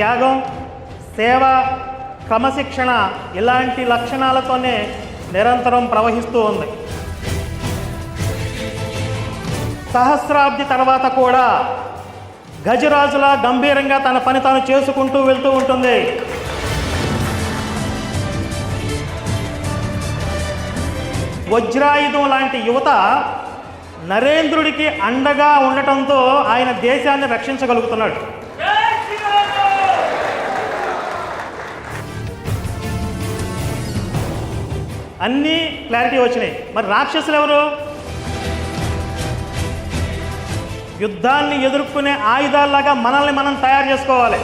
త్యాగం సేవ క్రమశిక్షణ ఇలాంటి లక్షణాలతోనే నిరంతరం ప్రవహిస్తూ ఉంది. సహస్రాబ్ది తర్వాత కూడా గజరాజులా గంభీరంగా తన పని తాను చేసుకుంటూ వెళ్తూ ఉంటుంది. వజ్రాయుధం లాంటి యువత నరేంద్రుడికి అండగా ఉండటంతో ఆయన దేశాన్ని రక్షించగలుగుతున్నాడు. అన్నీ క్లారిటీ వచ్చినాయి. మరి రాక్షసులు ఎవరు? యుద్ధాన్ని ఎదుర్కొనే ఆయుధాల్లాగా మనల్ని మనం తయారు చేసుకోవాలి.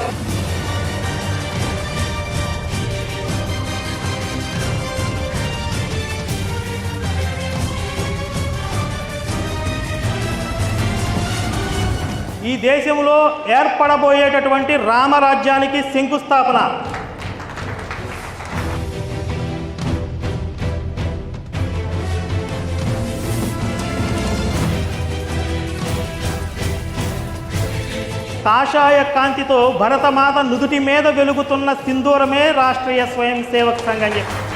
ఈ దేశంలో ఏర్పడబోయేటటువంటి రామరాజ్యానికి శంకుస్థాపన. కాషాయ కాంతితో భరతమాత నుదుటి మీద వెలుగుతున్న సింధూరమే రాష్ట్రీయ స్వయం సేవక్ సంఘం చెప్పి.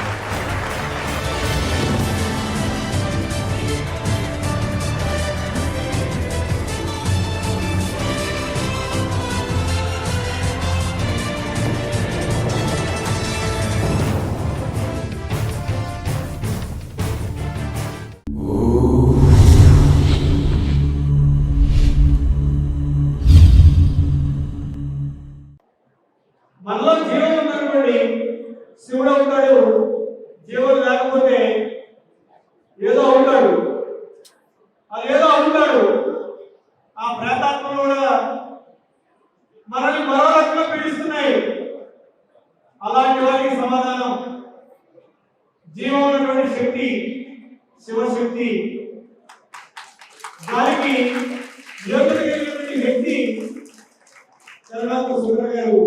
చంద్రబాబు సుందర్ గారు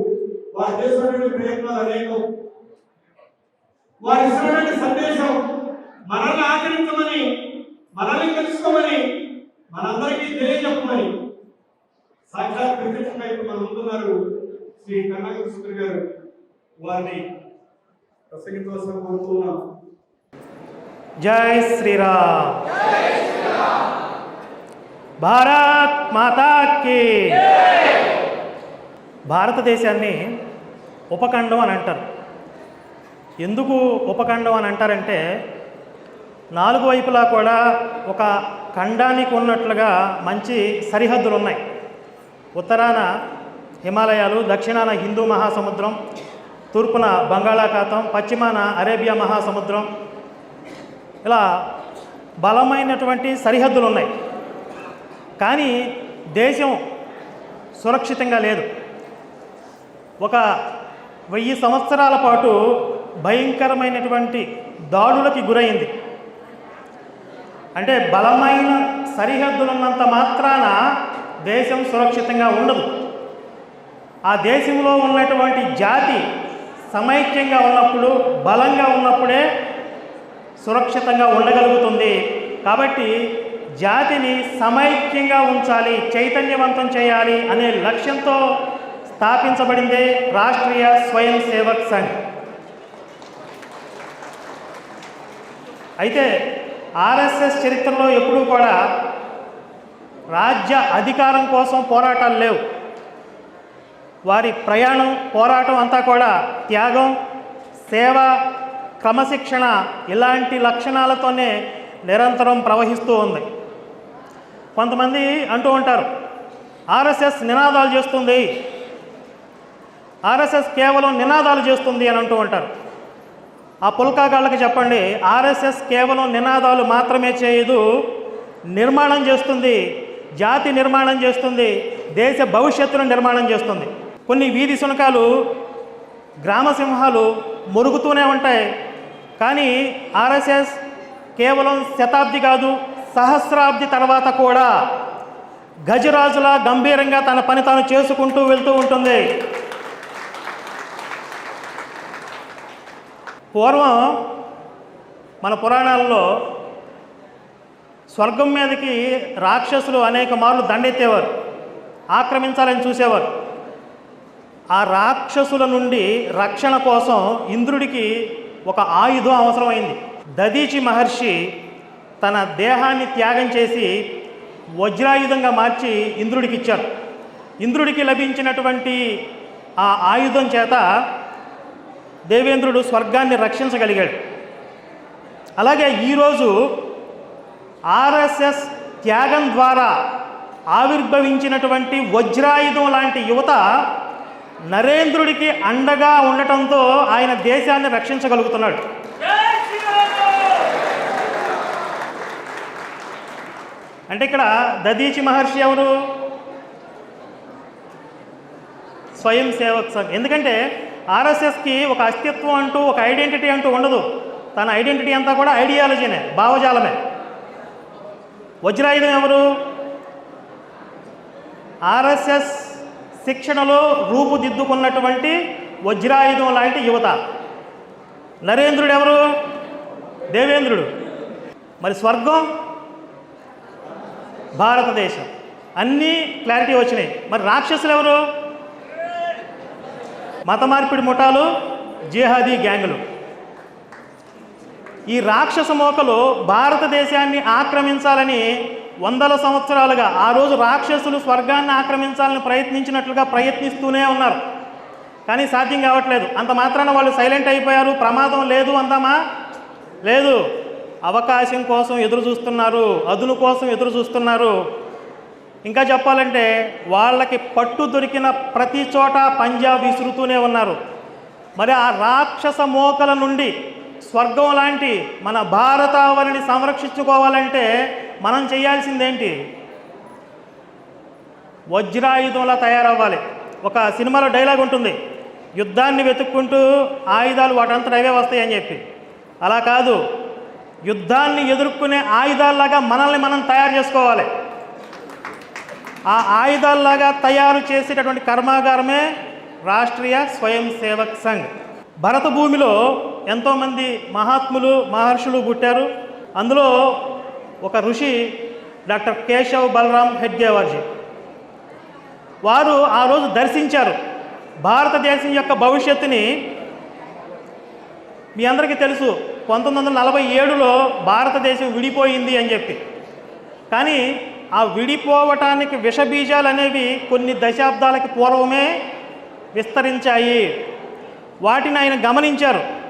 వారు చేసినటువంటి ప్రయత్నాలు అనేకం. వారు ఇచ్చినటువంటి సందేశం మనల్ని ఆచరించమని మనల్ని తెలుసుకోమని మనందరికీ తెలియజెప్పమని. సాక్షాత్ ప్రత్యక్షంగా ఇప్పుడు మన ముందున్నారు శ్రీ కర్ణాకర సుందర్ గారు. వారిని ప్రసంగించవలసిన కోరుతున్నాం జై శ్రీరామ్. భారత్ మాతాకి. భారతదేశాన్ని ఉపఖండం అని అంటారు. ఎందుకు ఉపఖండం అని అంటారంటే నాలుగు వైపులా కూడా ఒక ఖండానికి ఉన్నట్లుగా మంచి సరిహద్దులు ఉన్నాయి. ఉత్తరాన హిమాలయాలు దక్షిణాన హిందూ మహాసముద్రం తూర్పున బంగాళాఖాతం పశ్చిమాన అరేబియా మహాసముద్రం ఇలా బలమైనటువంటి సరిహద్దులు ఉన్నాయి. కానీ దేశం సురక్షితంగా లేదు. ఒక వెయ్యి సంవత్సరాల పాటు భయంకరమైనటువంటి దాడులకి గురైంది. అంటే బలమైన సరిహద్దులున్నంత మాత్రాన దేశం సురక్షితంగా ఉండదు. ఆ దేశంలో ఉన్నటువంటి జాతి సమైక్యంగా ఉన్నప్పుడు బలంగా ఉన్నప్పుడే సురక్షితంగా ఉండగలుగుతుంది. కాబట్టి జాతిని సమైక్యంగా ఉంచాలి చైతన్యవంతం చేయాలి అనే లక్ష్యంతో స్థాపించబడిందే రాష్ట్రీయ స్వయం సేవక్ సంఘ్. అయితే ఆర్ఎస్ఎస్ చరిత్రలో ఎప్పుడూ కూడా రాజ్య అధికారం కోసం పోరాటాలు లేవు. వారి ప్రయాణం పోరాటం అంతా కూడా త్యాగం సేవ క్రమశిక్షణ ఇలాంటి లక్షణాలతోనే నిరంతరం ప్రవహిస్తూ ఉంది. కొంతమంది అంటూ ఉంటారు ఆర్ఎస్ఎస్ నినాదాలు చేస్తుంది ఆర్ఎస్ఎస్ కేవలం నినాదాలు చేస్తుంది అని అంటూ ఉంటారు. ఆ పుల్కాగాళ్ళకి చెప్పండి ఆర్ఎస్ఎస్ కేవలం నినాదాలు మాత్రమే చేయదు నిర్మాణం చేస్తుంది జాతి నిర్మాణం చేస్తుంది దేశ భవిష్యత్తును నిర్మాణం చేస్తుంది. కొన్ని వీధి శునకాలు గ్రామ సింహాలు మురుగుతూనే ఉంటాయి. కానీ ఆర్ఎస్ఎస్ కేవలం శతాబ్ది కాదు సహస్రాబ్ది తర్వాత కూడా గజరాజులా గంభీరంగా తన పని తాను చేసుకుంటూ వెళ్తూ ఉంటుంది. పూర్వం మన పురాణాల్లో స్వర్గం మీదకి రాక్షసులు అనేక మార్లు దండెత్తేవారు ఆక్రమించాలని చూసేవారు. ఆ రాక్షసుల నుండి రక్షణ కోసం ఇంద్రుడికి ఒక ఆయుధం అవసరమైంది. దదీచి మహర్షి తన దేహాన్ని త్యాగం చేసి వజ్రాయుధంగా మార్చి ఇంద్రుడికి ఇచ్చారు ఇంద్రుడికి లభించినటువంటి ఆ ఆయుధం చేత దేవేంద్రుడు స్వర్గాన్ని రక్షించగలిగాడు. అలాగే ఈరోజు ఆర్ఎస్ఎస్ త్యాగం ద్వారా ఆవిర్భవించినటువంటి వజ్రాయుధం లాంటి యువత నరేంద్రుడికి అండగా ఉండటంతో ఆయన దేశాన్ని రక్షించగలుగుతున్నాడు. అంటే ఇక్కడ దదీచి మహర్షి ఎవరు? స్వయం సేవక్ సంఘ్. ఎందుకంటే ఆర్ఎస్ఎస్కి ఒక అస్తిత్వం అంటూ ఒక ఐడెంటిటీ అంటూ ఉండదు. తన ఐడెంటిటీ అంతా కూడా ఐడియాలజీనే భావజాలమే. వజ్రాయుధం ఎవరు? ఆర్ఎస్ఎస్ శిక్షణలో రూపుదిద్దుకున్నటువంటి వజ్రాయుధం లాంటి యువత. నరేంద్రుడు ఎవరు? దేవేంద్రుడు. మరి స్వర్గం? భారతదేశం. అన్నీ క్లారిటీ వచ్చినాయి. మరి రాక్షసులు ఎవరు? మత మార్పిడి ముఠాలు జిహాదీ గ్యాంగులు. ఈ రాక్షస మోకలు భారతదేశాన్ని ఆక్రమించాలని వందల సంవత్సరాలుగా ఆ రోజు రాక్షసులు స్వర్గాన్ని ఆక్రమించాలని ప్రయత్నించినట్లుగా ప్రయత్నిస్తూనే ఉన్నారు. కానీ సాధ్యం కావట్లేదు. అంత మాత్రాన వాళ్ళు సైలెంట్ అయిపోయారు. ప్రమాదం లేదు అందామా? లేదు. అవకాశం కోసం ఎదురు చూస్తున్నారు. అదును కోసం ఎదురు చూస్తున్నారు. ఇంకా చెప్పాలంటే వాళ్ళకి పట్టు దొరికిన ప్రతి చోట పంజాబ్ విసురుతూనే ఉన్నారు. మరి ఆ రాక్షస మోకల నుండి స్వర్గం లాంటి మన భారతావనిని సంరక్షించుకోవాలంటే మనం చేయాల్సిందేంటి? వజ్రాయుధంలా తయారవ్వాలి. ఒక సినిమాలో డైలాగ్ ఉంటుంది. యుద్ధాన్ని వెతుక్కుంటూ ఆయుధాలు వాటంతట అవే వస్తాయని చెప్పి. అలా కాదు. యుద్ధాన్ని ఎదుర్కొనే ఆయుధాల్లాగా మనల్ని మనం తయారు చేసుకోవాలి. ఆ ఆయుధాల్లాగా తయారు చేసేటటువంటి కర్మాగారమే రాష్ట్రీయ స్వయం సేవక్ సంఘ్. భరత భూమిలో ఎంతోమంది మహాత్ములు మహర్షులు పుట్టారు. అందులో ఒక ఋషి డాక్టర్ కేశవ్ బలరాం హెడ్గేవార్జీ వారు ఆ రోజు దర్శించారు. భారతదేశం యొక్క భవిష్యత్తుని మీ అందరికీ తెలుసు. పంతొమ్మిది వందల నలభై ఏడులో భారతదేశం విడిపోయింది అని చెప్పి. కానీ ఆ విడిపోవటానికి విషబీజాలు అనేవి కొన్ని దశాబ్దాలకి పూర్వమే విస్తరించాయి. వాటిని ఆయన గమనించారు.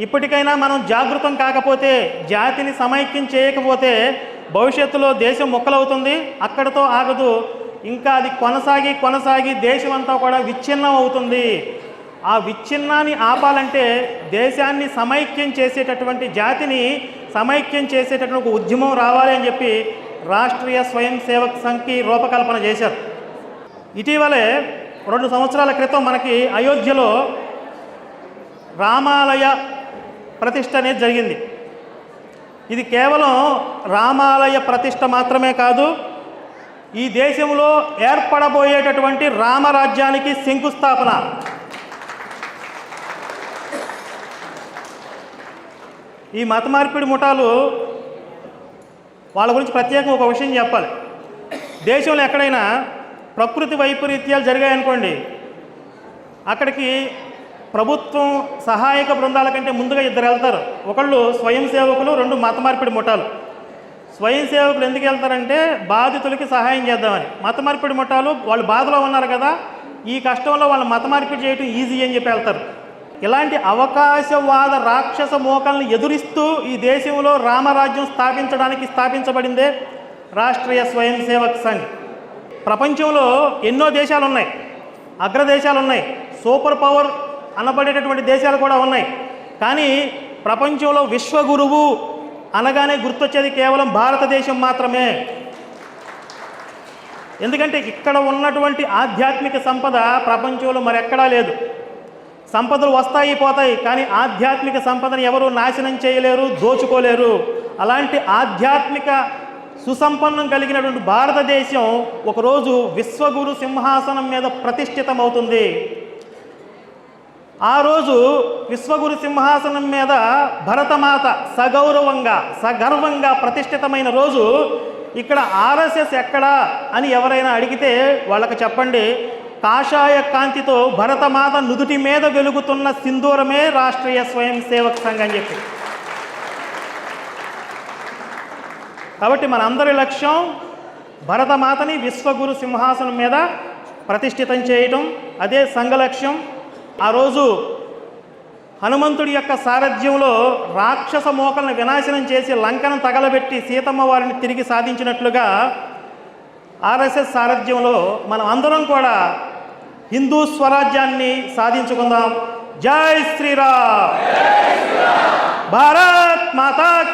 ఇప్పటికైనా మనం జాగృతం కాకపోతే జాతిని సమైక్యం చేయకపోతే భవిష్యత్తులో దేశం మొక్కలవుతుంది అక్కడితో ఆగదు. ఇంకా అది కొనసాగి కొనసాగి దేశం అంతా కూడా విచ్ఛిన్నం అవుతుంది. ఆ విచ్ఛిన్నాన్ని ఆపాలంటే దేశాన్ని సమైక్యం చేసేటటువంటి జాతిని సమైక్యం చేసేటటువంటి ఒక ఉద్యమం రావాలి అని చెప్పి రాష్ట్రీయ స్వయం సేవక్ సంఘ్కి రూపకల్పన చేశారు. ఇటీవలే రెండు సంవత్సరాల క్రితం మనకి అయోధ్యలో రామాలయ ప్రతిష్ట అనేది జరిగింది. ఇది కేవలం రామాలయ ప్రతిష్ట మాత్రమే కాదు ఈ దేశంలో ఏర్పడబోయేటటువంటి రామరాజ్యానికి శంకుస్థాపన. ఈ మత మార్పిడి ముఠాలు వాళ్ళ గురించి ప్రత్యేకంగా ఒక విషయం చెప్పాలి. దేశంలో ఎక్కడైనా ప్రకృతి వైపరీత్యాలు జరిగాయనుకోండి అక్కడికి ప్రభుత్వం సహాయక బృందాల కంటే ముందుగా ఇద్దరు వెళ్తారు. ఒకళ్ళు స్వయం సేవకులు రెండు మత మార్పిడి ముఠాలు. స్వయం సేవకులు ఎందుకు వెళ్తారంటే బాధితులకి సహాయం చేద్దామని. మత మార్పిడి ముఠాలు వాళ్ళు బాధలో ఉన్నారు కదా ఈ కష్టంలో వాళ్ళు మత మార్పిడి చేయటం ఈజీ అని చెప్పి వెళ్తారు. ఇలాంటి అవకాశవాద రాక్షస మోకల్ని ఎదురిస్తూ ఈ దేశంలో రామరాజ్యం స్థాపించడానికి స్థాపించబడిందే రాష్ట్రీయ స్వయం సేవక్ సంఘ్. ప్రపంచంలో ఎన్నో దేశాలు ఉన్నాయి అగ్రదేశాలు ఉన్నాయి సూపర్ పవర్ అనబడేటటువంటి దేశాలు కూడా ఉన్నాయి. కానీ ప్రపంచంలో విశ్వగురువు అనగానే గుర్తొచ్చేది కేవలం భారతదేశం మాత్రమే. ఎందుకంటే ఇక్కడ ఉన్నటువంటి ఆధ్యాత్మిక సంపద ప్రపంచంలో మరెక్కడా లేదు. సంపదలు వస్తాయి పోతాయి కానీ ఆధ్యాత్మిక సంపదను ఎవరు నాశనం చేయలేరు దోచుకోలేరు. అలాంటి ఆధ్యాత్మిక సుసంపన్నం కలిగినటువంటి భారతదేశం ఒకరోజు విశ్వగురు సింహాసనం మీద ప్రతిష్ఠితమవుతుంది. ఆ రోజు విశ్వగురు సింహాసనం మీద భరతమాత సగౌరవంగా సగర్వంగా ప్రతిష్ఠితమైన రోజు ఇక్కడ ఆర్ఎస్ఎస్ ఎక్కడా అని ఎవరైనా అడిగితే వాళ్ళకి చెప్పండి. కాషాయ కాంతితో భరతమాత నుదుటి మీద వెలుగుతున్న సింధూరమే రాష్ట్రీయ స్వయం సేవక్ సంఘ్ అని చెప్పి. కాబట్టి మనందరి లక్ష్యం భరతమాతని విశ్వగురు సింహాసనం మీద ప్రతిష్ఠితం చేయటం. అదే సంఘ లక్ష్యం. ఆ రోజు హనుమంతుడి యొక్క సారథ్యంలో రాక్షస మోకలను వినాశనం చేసి లంకను తగలబెట్టి సీతమ్మ వారిని తిరిగి సాధించినట్లుగా ఆర్ఎస్ఎస్ సారథ్యంలో మనం అందరం కూడా హిందూ స్వరాజ్యాన్ని సాధించుకుందాం. జై శ్రీరామ్. భారత్ మాతా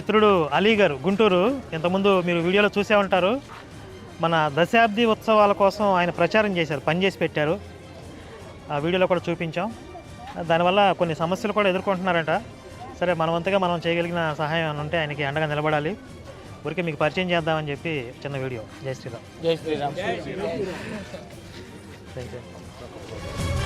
మిత్రుడు అలీ గారు గుంటూరు. ఇంతకుముందు మీరు వీడియోలో చూసే ఉంటారు. మన దశాబ్ది ఉత్సవాల కోసం ఆయన ప్రచారం చేశారు పనిచేసి పెట్టారు. ఆ వీడియోలో కూడా చూపించాం. దానివల్ల కొన్ని సమస్యలు కూడా ఎదుర్కొంటున్నారంట. సరే మనవంతగా మనం చేయగలిగిన సహాయం ఉంటే ఆయనకి అండగా నిలబడాలి. ఊరికే మీకు పరిచయం చేద్దామని చెప్పి చిన్న వీడియో. జై శ్రీరామ్. జై శ్రీరామ్. Thank you